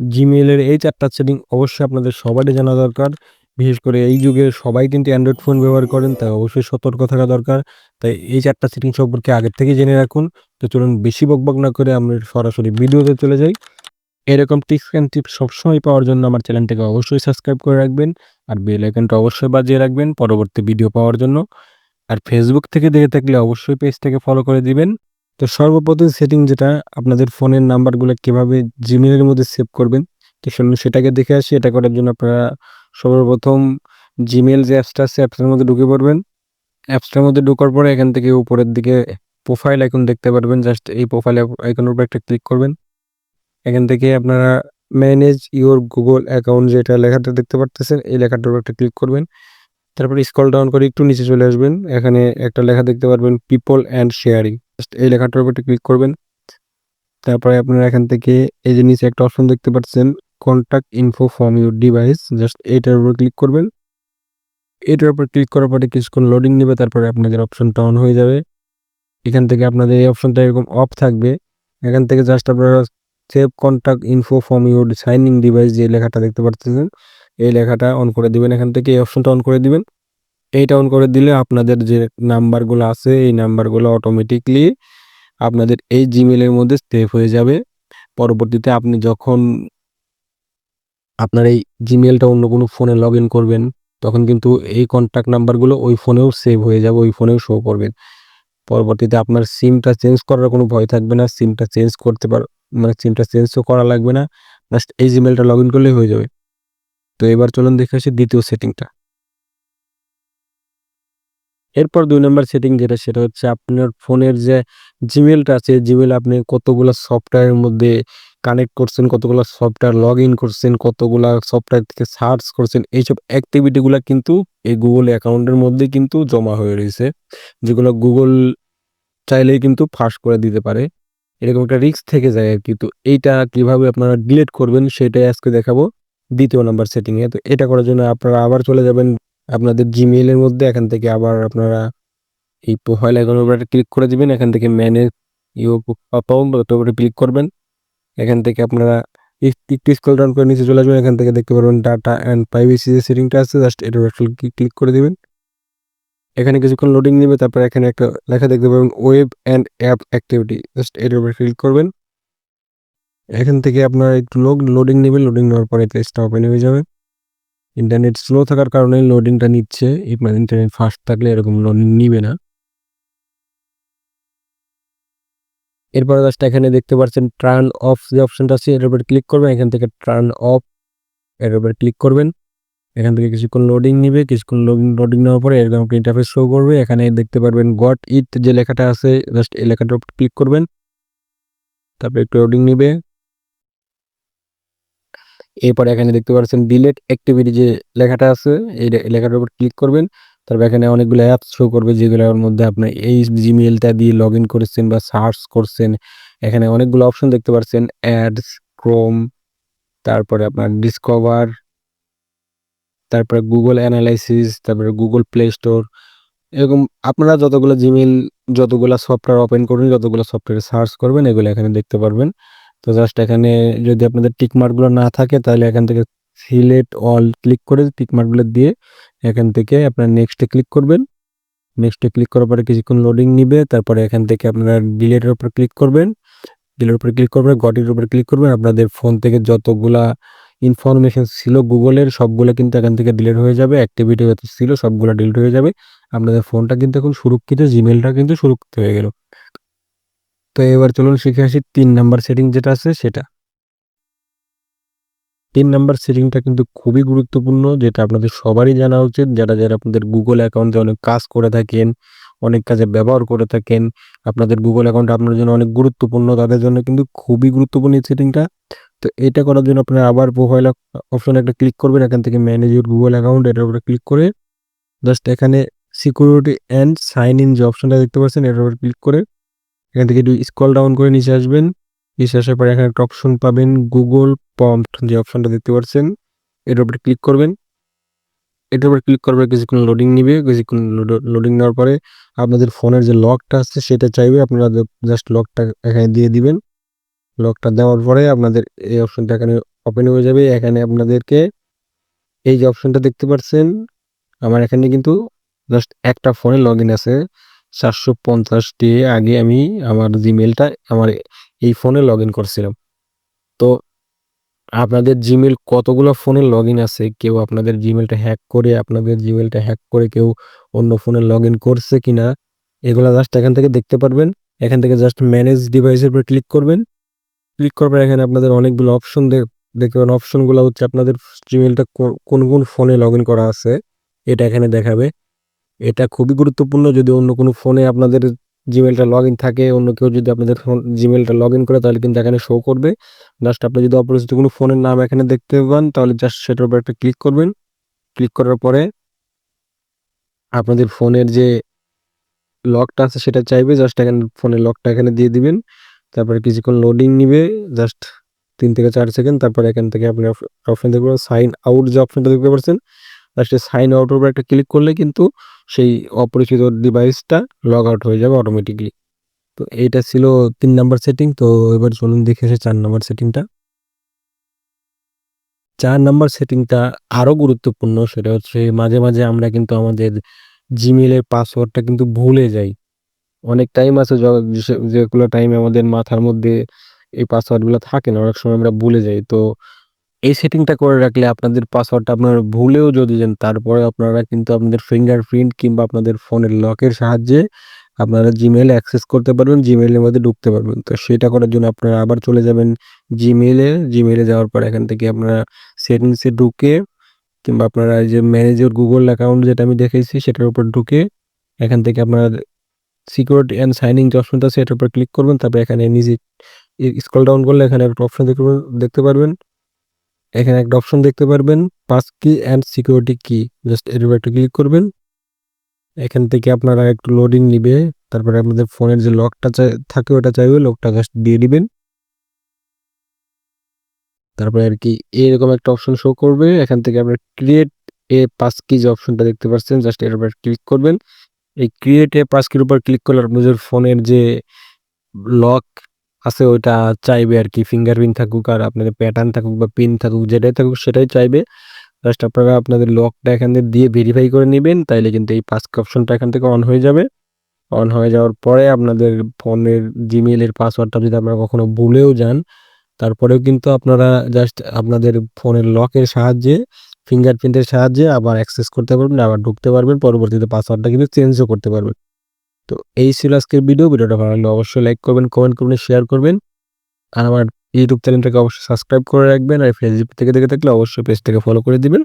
জিমেইলের এই চারটা সেটিং অবশ্যই আপনাদের সবারই জানা দরকার। বিশেষ করে এই যুগে সবাই কিন্তু অ্যান্ড্রয়েড ফোন ব্যবহার করেন, তাই অবশ্যই সতর্ক থাকা দরকার। তাই এই চারটা সেটিং সম্পর্কে আগের থেকেই জেনে রাখুন। তো চলুন বেশি বকবক না করে আমরা সরাসরি ভিডিওতে চলে যাই। এরকম টিপস অ্যান্ড টিপস সবসময় পাওয়ার জন্য আমার চ্যানেলটাকে অবশ্যই সাবস্ক্রাইব করে রাখবেন। আর বেল আইকনটা অবশ্যই বাজিয়ে রাখবেন পরবর্তী ভিডিও পাওয়ার জন্য। আর ফেসবুক থেকে দেখে থাকলে অবশ্যই পেজটাকে ফলো করে দিবেন। তো সর্বপ্রথম সেটিং যেটা, আপনাদের ফোনের নাম্বারগুলো কীভাবে জিমেলের মধ্যে সেভ করবেন, তো চলুন সেটাকে দেখে আসি। এটা করার জন্য আপনারা সর্বপ্রথম জিমেল যে অ্যাপসটা আছে অ্যাপসটার মধ্যে ঢুকে পড়বেন। অ্যাপসটার মধ্যে ঢোকার পরে এখান থেকে উপরের দিকে প্রোফাইল আইকন দেখতে পারবেন। জাস্ট এই প্রোফাইল আইকনের উপর একটা ক্লিক করবেন। এখান থেকে আপনারা ম্যানেজ ইউর গুগল অ্যাকাউন্ট যেটা লেখাটা দেখতে পারতেছেন, এই লেখাটার উপর একটা ক্লিক করবেন। তারপরে স্ক্রল ডাউন করে একটু নিচে চলে আসবেন। এখানে একটা লেখা দেখতে পারবেন পিপল অ্যান্ড শেয়ারিং। জাস্ট এই লেখাটার উপর ক্লিক করবেন। তারপরে আপনারা এখান থেকে এই যে নিচে একটা অপশন দেখতে পাচ্ছেন contact info from your device just এইটার উপর ক্লিক করবেন। এটার উপর ক্লিক করার পরে কিছুক্ষণ লোডিং নেবে, তারপরে আপনাদের অপশনটা অন হয়ে যাবে। এখান থেকে আপনাদের এই অপশনটা এরকম অফ থাকবে। এখান থেকে জাস্ট আপনারা save contact info from your signing device যে লেখাটা দেখতে পাচ্ছেন, এই লেখাটা অন করে দিবেন এখান থেকে এই অপশনটা অন করে দিবেন। এইটা অন করে দিলে আপনাদের যে নাম্বারগুলো আছে এই নাম্বারগুলো অটোমেটিকলি আপনাদের এই জিমেলের মধ্যে সেভ হয়ে যাবে। পরবর্তীতে আপনি যখন আপনার এই জিমেলটা অন্য কোনো ফোনে লগ করবেন তখন কিন্তু এই কন্টাক্ট নাম্বারগুলো ওই ফোনেও সেভ হয়ে যাবে, ওই ফোনেও শো করবে। পরবর্তীতে আপনার সিমটা চেঞ্জ করার কোনো ভয় থাকবে না। সিমটা চেঞ্জ করতে পার মানে সিমটা চেঞ্জও করা লাগবে না। জাস্ট এই জিমেলটা লগ ইন করলেই হয়ে যাবে। তো এবার চলুন দেখে আসি দ্বিতীয় সেটিংটা। এরপর দুই নাম্বার সেটিং যেটা সেটা হচ্ছে আপনার ফোনের যে জিমেলটা আছে জিমেল আপনি কতগুলো সফটওয়্যারের মধ্যে কানেক্ট করছেন, কতগুলো সফটওয়্যার লগ ইন করছেন, কতগুলা সফটওয়্যার থেকে সার্চ করছেন এইসব অ্যাক্টিভিটিগুলো কিন্তু এই গুগল অ্যাকাউন্টের মধ্যে কিন্তু জমা হয়ে রয়েছে। যেগুলো গুগল চাইলেই কিন্তু ফাঁস করে দিতে পারে। এরকম একটা রিস্ক থেকে যায় আরকি। তো এইটা কীভাবে আপনারা ডিলিট করবেন সেটাই আজকে দেখাবো দ্বিতীয় নাম্বার সেটিংয়ে তো এটা করার জন্য আপনারা আবার চলে যাবেন আপনাদের জিমেইলের মধ্যে এখান থেকে আবার আপনারা এই প্রোফাইল আইকনের উপর একটা ক্লিক করে দিবেন। এখান থেকে ম্যানেজ ইউর অ্যাকাউন্ট উপরে ক্লিক করবেন। এখান থেকে আপনারা একটু স্ক্রল ডাউন করে নিচে চলে আসবেন। এখান থেকে দেখতে পারবেন ডাটা অ্যান্ড প্রাইভেসি যে সেটিংটা আছে জাস্ট এটার উপর ক্লিক করে দিবেন। এখানে কিছুক্ষণ লোডিং নেবে, তারপর এখানে একটা লেখা দেখতে পাবেন web and app activity just এটার উপর ক্লিক করবেন। এখান থেকে আপনারা একটু লোড লোডিং নেবেন। লোডিং নেওয়ার পরে পেজটা ওপেন হয়ে যাবে। ইন্টারনেট স্লো থাকার কারণে লোডিংটা নিচ্ছে। আপনার ইন্টারনেট ফাস্ট থাকলে এরকম লোডিং নিবে না। এরপরে জাস্ট এখানে দেখতে পাচ্ছেন টার্ন অফ যে অপশনটা আছে এটার উপর ক্লিক করবেন। এখান থেকে টার্ন অফ এটার উপর ক্লিক করবেন। এখান থেকে কিছুক্ষণ লোডিং নিবে। কিছুক্ষণ লোডিং লোডিং নেওয়ার পরে এরকম একটা ইন্টারফেস শো করবে। এখানে দেখতে পারবেন গট ইট যে লেখাটা আছে জাস্ট এই লেখাটার উপর ক্লিক করবেন। তারপরে একটু লোডিং নিবে। এরপরে এখানে দেখতে পাচ্ছেন ডিলেট অ্যাক্টিভিটি যে লেখাটা আছে এই লেখাটার উপর ক্লিক করবেন। তারপর এখানে অনেকগুলো অ্যাপস শো করবে যেগুলোর মধ্যে আপনার এই জিমেইলটা দিয়ে লগ ইন করেছেন বা সার্চ করছেন। এখানে অনেকগুলো অপশন দেখতে পাচ্ছেন অ্যাডস, ক্রোম, তারপরে আপনার ডিসকভার তারপরে গুগল অ্যানালাইসিস, তারপরে গুগল প্লে স্টোর এরকম আপনারা যতগুলো জিমেল যতগুলা সফটওয়্যার ওপেন করবেন, যতগুলো সফটওয়্যার সার্চ করবেন এগুলো এখানে দেখতে পারবেন। তো জাস্ট এখানে যদি আপনাদের টিক মার্কগুলো না থাকে তাহলে এখান থেকে সিলেক্ট অল ক্লিক করে টিক মার্কগুলো দিয়ে এখান থেকে আপনার নেক্সটে ক্লিক করবেন। নেক্সটে ক্লিক করার পরে কিছুক্ষণ লোডিং নিবে। তারপরে এখান থেকে আপনারা ডিলেটের উপর ক্লিক করবেন। ডিলের উপর ক্লিক করবেন, গট ইট উপর ক্লিক করবেন। আপনাদের ফোন থেকে যতগুলা ইনফরমেশন ছিল গুগলের সবগুলো কিন্তু এখান থেকে ডিলিট হয়ে যাবে। অ্যাক্টিভিটি যত ছিল সবগুলো ডিলিট হয়ে যাবে। আপনাদের ফোনটা কিন্তু এখন সুরক্ষিত, জিমেলটা কিন্তু সুরক্ষিত হয়ে গেল। তো এবার চলুন শিখে আসি তিন নাম্বার সেটিং যেটা আছে সেটা। তিন নাম্বার সেটিংটা কিন্তু খুবই গুরুত্বপূর্ণ যেটা আপনাদের সবারই জানা উচিত। যারা, যারা আপনাদের গুগল অ্যাকাউন্টে অনেক কাজ করে থাকেন, অনেক কাজে ব্যবহার করে থাকেন। আপনাদের গুগল অ্যাকাউন্টটা আপনার জন্য অনেক গুরুত্বপূর্ণ। তাদের জন্য কিন্তু খুবই গুরুত্বপূর্ণ এই সেটিংটা। তো এটা করার জন্য আপনারা আবার প্রোফাইল অপশনে একটা ক্লিক করবেন। এখান থেকে ম্যানেজ ইউর গুগল অ্যাকাউন্ট এটার উপরে ক্লিক করে জাস্ট এখানে সিকিউরিটি অ্যান্ড সাইন ইন যে অপশনটা দেখতে পাচ্ছেন এটার উপর ক্লিক করে এখান থেকে একটু স্কল ডাউন করে নিচে আসবেন। নিচে আসার পরে এখানে একটা অপশন পাবেন গুগল প্রম্পট যে অপশনটা দেখতে পাচ্ছেন এটার উপরে ক্লিক করবেন। এটার উপর ক্লিক পরে কিছুক্ষণ লোডিং নিবে। কিছুক্ষণ লোডিং নেওয়ার পরে আপনাদের ফোনের যে লকটা আছে সেটা চাইবে। আপনারা জাস্ট লকটা এখানে দিয়ে দিবেন। লকটা দেওয়ার পরে আপনাদের এই অপশনটা এখানে ওপেন হয়ে যাবে এখানে আপনাদেরকে এই যে অপশনটা দেখতে পাচ্ছেন, আমার এখানে কিন্তু জাস্ট একটা ফোনে লগ আছে চারশো পঞ্চাশটি আগে আমি আমার জিমেলটা আমার এই ফোনে লগ ইন করছিলাম। তো আপনাদের জিমেল কতগুলো ফোনে লগ ইন আছে? কেউ আপনাদের জিমেলটা হ্যাক করে, আপনাদের জিমেলটা হ্যাক করে কেউ অন্য ফোনে লগ ইন করছে কিনা, এগুলো জাস্ট এখান থেকে দেখতে পারবেন। এখান থেকে জাস্ট ম্যানেজ ডিভাইসের উপরে ক্লিক করবেন। ক্লিক করবেন এখানে আপনাদের অনেকগুলো অপশন দেখতে পাবেন। অপশনগুলো হচ্ছে আপনাদের জিমেলটা কোন কোন ফোনে লগ ইন করা আছে, এটা এখানে দেখাবে। এটা খুবই গুরুত্বপূর্ণ। যদি অন্য কোনো ফোনে আপনাদের জিমেলটা লগ ইন থাকে, অন্য কেউ যদি আপনাদের ফোন জিমেলটা লগ ইন করে, তাহলে কিন্তু এখানে শো করবে। জাস্ট আপনি যদি অপরিচিত কোনো ফোনের নাম এখানে দেখতে পান, তাহলে জাস্ট সেটার উপর একটা ক্লিক করবেন। ক্লিক করার পরে আপনাদের ফোনের যে লকটা আছে, সেটা চাইবে জাস্ট এখানে ফোনের লকটা এখানে দিয়ে দিবেন। তারপরে কিছুক্ষণ লোডিং নিবে জাস্ট তিন থেকে চার সেকেন্ড, তারপরে এখান থেকে আপনি অপশন দেখতে পাবেন সাইন আউট যে অপশনটা দেখতে পাচ্ছেন লাস্টে সাইন আউটের উপর একটা ক্লিক করলে কিন্তু সেই অপরিচিত ডিভাইসটা লগ আউট হয়ে যাবে অটোমেটিকলি তো এইটা ছিল তিন নাম্বার সেটিং তো এবার চলুন দেখে এসে চার নাম্বার সেটিংটা চার নাম্বার সেটিংটা আরও গুরুত্বপূর্ণ, সেটা হচ্ছে মাঝে মাঝে আমরা কিন্তু আমাদের জিমেলের পাসওয়ার্ডটা কিন্তু ভুলে যাই। অনেক টাইম আছে যেগুলো টাইমে আমাদের মাথার মধ্যে এই পাসওয়ার্ডগুলো থাকে না, অনেক সময় আমরা ভুলে যাই। তো এই সেটিংটা করে রাখলে আপনাদের পাসওয়ার্ডটা আপনারা ভুলেও যদি যান, তারপরে আপনারা কিন্তু আপনাদের ফিঙ্গারপ্রিন্ট কিংবা আপনাদের ফোনের লকের সাহায্যে আপনারা জিমেল অ্যাক্সেস করতে পারবেন জিমেলের মধ্যে ঢুকতে পারবেন। তো সেটা করার জন্য আপনারা আবার চলে যাবেন জিমেলে জিমেলে যাওয়ার পর এখান থেকে আপনারা সেটিংসে ঢুকে কিংবা আপনারা যে ম্যানেজার গুগল অ্যাকাউন্ট যেটা আমি দেখেছি সেটার উপর ঢুকে এখান থেকে আপনারা সিকিউরিটি অ্যান্ড সাইনিং যে অপশনটা এটার উপর ক্লিক করবেন। তারপর এখানে নিজে স্ক্রল ডাউন করলে এখানে একটা অপশন দেখতে পারবেন। এখানে একটা অপশন দেখতে পারবেন, পাস কি অ্যান্ড সিকিউরিটি কি। জাস্ট এর উপর একটা ক্লিক করবেন। এখান থেকে আপনারা একটু লোডিং নিবে, তারপরে আপনাদের ফোনের যে লকটা থাকে ওটা চাইবে লকটা জাস্ট দিয়ে দিবেন। তারপরে আর কি এরকম একটা অপশন শো করবে। এখান থেকে আপনার ক্রিয়েট এ পাস কি যে অপশনটা দেখতে পাচ্ছেন জাস্ট এর উপর ক্লিক করবেন। এই ক্রিয়েট এ পাস কির উপর ক্লিক করলে আপনাদের ফোনের যে লক আছে ওইটা চাইবে আর কি ফিঙ্গারপ্রিন্ট থাকুক আর আপনাদের প্যাটার্ন থাকুক বা পিন থাকুক, যেটাই থাকুক সেটাই চাইবে। জাস্ট আপনারা আপনাদের লকটা এখান থেকে দিয়ে ভেরিফাই করে নেবেন, তাইলে কিন্তু এই পাস অপশনটা এখান থেকে অন হয়ে যাবে। অন হয়ে যাওয়ার পরে আপনাদের ফোনের জিমেলের পাসওয়ার্ডটা যদি আপনারা কখনো ভুলেও যান, তারপরেও কিন্তু আপনারা জাস্ট আপনাদের ফোনের লকের সাহায্যে ফিঙ্গারপ্রিন্টের সাহায্যে আবার অ্যাক্সেস করতে পারবেন, আবার ঢুকতে পারবেন, পরবর্তীতে পাসওয়ার্ডটা কিন্তু চেঞ্জও করতে পারবেন। তো এই ছিল আজকের ভিডিও ভিডিওটা ভালো লাগলে অবশ্যই লাইক করবেন কমেন্ট করবেন শেয়ার করবেন। আর আমার ইউটিউব চ্যানেলটাকে অবশ্যই সাবস্ক্রাইব করে রাখবেন। আর ফেসবুক থেকে দেখে থাকলে অবশ্যই পেজ থেকে ফলো করে দিবেন।